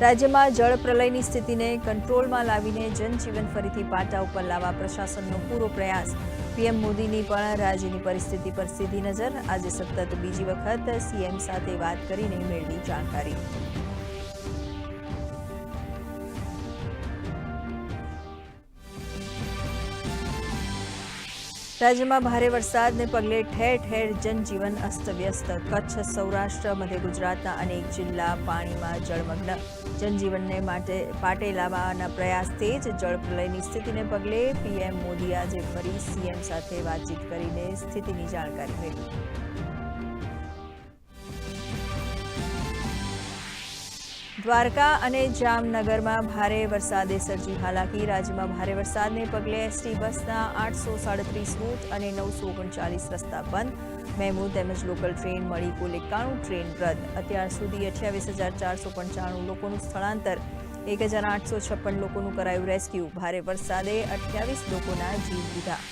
રાજ્યમાં જળ પ્રલયની સ્થિતિને કંટ્રોલમાં લાવીને જનજીવન ફરીથી પાટા ઉપર લાવવા પ્રશાસનનો પૂરો પ્રયાસ. પીએમ મોદીની પણ રાજ્યની પરિસ્થિતિ પર સીધી નજર. આજે સતત બીજી વખત સીએમ સાથે વાત કરીને મેળવી જાણકારી. રાજ્યમાં ભારે વરસાદને પગલે ઠેર ઠેર જનજીવન અસ્તવ્યસ્ત. કચ્છ, સૌરાષ્ટ્ર મધ્ય ગુજરાતના અનેક જિલ્લા પાણીમાં જળમગ્ન. જનજીવનને માટે પાટે લાવવાના પ્રયાસથી જ જળ પ્રલયની સ્થિતિને પગલે પીએમ મોદી આજે ફરી સીએમ સાથે વાતચીત કરીને સ્થિતિની જાણકારી મેળવી. દ્વારકા અને જામનગરમાં ભારે વરસાદે સર્જી હાલાકી. રાજ્યમાં ભારે વરસાદને પગલે એસટી બસના આઠસો સાડત્રીસ રૂટ અને નવસો ઓગણચાલીસ રસ્તા બંધ. મેમુ તેમજ લોકલ ટ્રેન મળી કુલ એકાણું ટ્રેન રદ. અત્યાર સુધી અઠ્યાવીસ હજાર ચારસો પંચાણું લોકોનું સ્થળાંતર, એક હજાર આઠસો છપ્પન લોકોનું કરાયું રેસ્ક્યુ. ભારે વરસાદે અઠ્યાવીસ લોકોના જીવ લીધા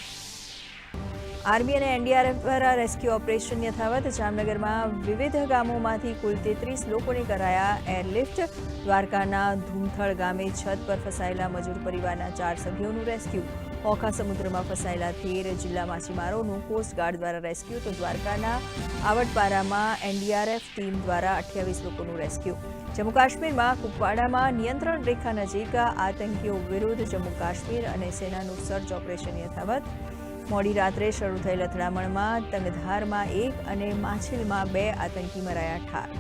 આર્મી અને એનડીઆરએફ દ્વારા રેસ્ક્યુ ઓપરેશન યથાવત. જામનગરમાં વિવિધ ગામોમાંથી કુલ તેત્રીસ લોકોને કરાયા એરલિફ્ટ. દ્વારકાના ધૂમથળ ગામે છત પર ફસાયેલા મજૂર પરિવારના ચાર સભ્યોનું રેસ્ક્યુ. ઓખા સમુદ્રમાં ફસાયેલા તેર જિલ્લા માછીમારોનું કોસ્ટગાર્ડ દ્વારા રેસ્ક્યુ. તો દ્વારકાના આવડપારામાં એનડીઆરએફ ટીમ દ્વારા અઠ્યાવીસ લોકોનું રેસ્ક્યુ. જમ્મુ કાશ્મીરમાં કુપવાડામાં નિયંત્રણ રેખા નજીક આતંકીઓ વિરુદ્ધ જમ્મુ કાશ્મીર અને સેનાનું સર્ચ ઓપરેશન યથાવત. મોડી રાત્રે શરૂ થયેલ અથડામણમાં તંગધારમાં એક અને માછીલમાં બે આતંકી મરાયા ઠાર.